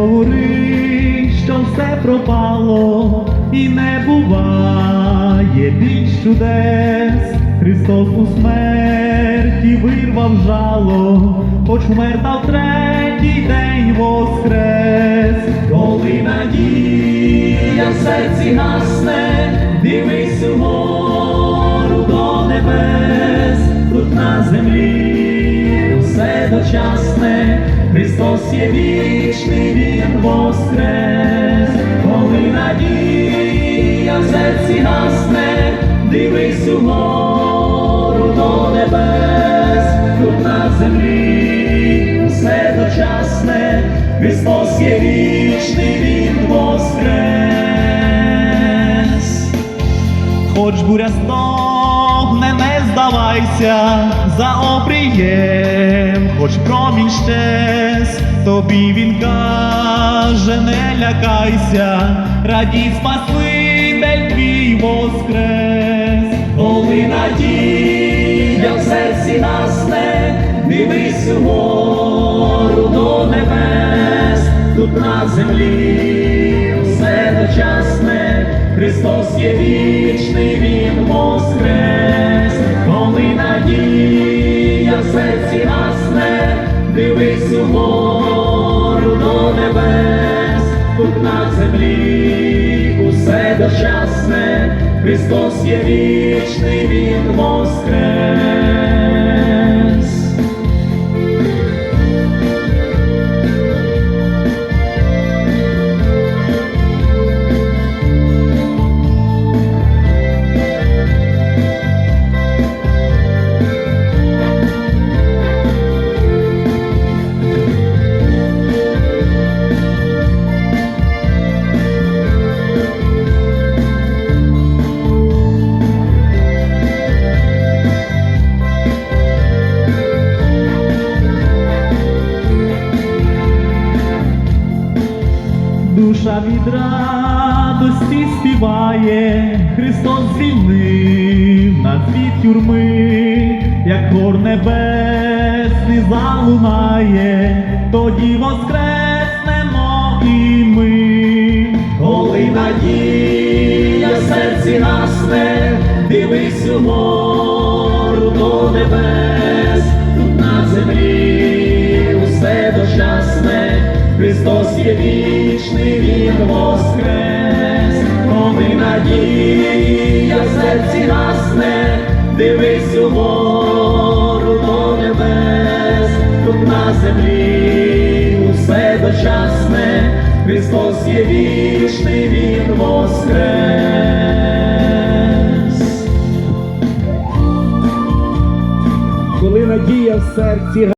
Говори, що все пропало, і не буває більш чудес. Христос у смерті вирвав жало, хоч вмер та в третій день воскрес. Коли надія в серці гасне, дивись угору до небес, тут на землі все дочасне, Христос є вічний, Він воскрес, коли надія в серці гасне, дивись угору до небес, тут на землі все дочасне, Христос є вічний, Він воскрес. Хоч буря стогне, не здавайся за обрієм, хоч промінь щез, тобі він каже, не лякайся, радій Спаситель твій воскрес, коли надія в серці гасне, дивись угору до небес, тут на землі все дочасне, Христос є вічний, дивись угору до небес, тут на землі усе дочасне, Христос є вічний, Він воскрес. Душа від радості співає, Христос звільнив на світ тюрми, як хор небесний залунає, тоді воскреснемо і ми, коли надія в серці гасне, дивись угору до небес, дивись угору до небес, тут на землі усе дочасне, Христос є вічний, Він воскрес. коли надія в серці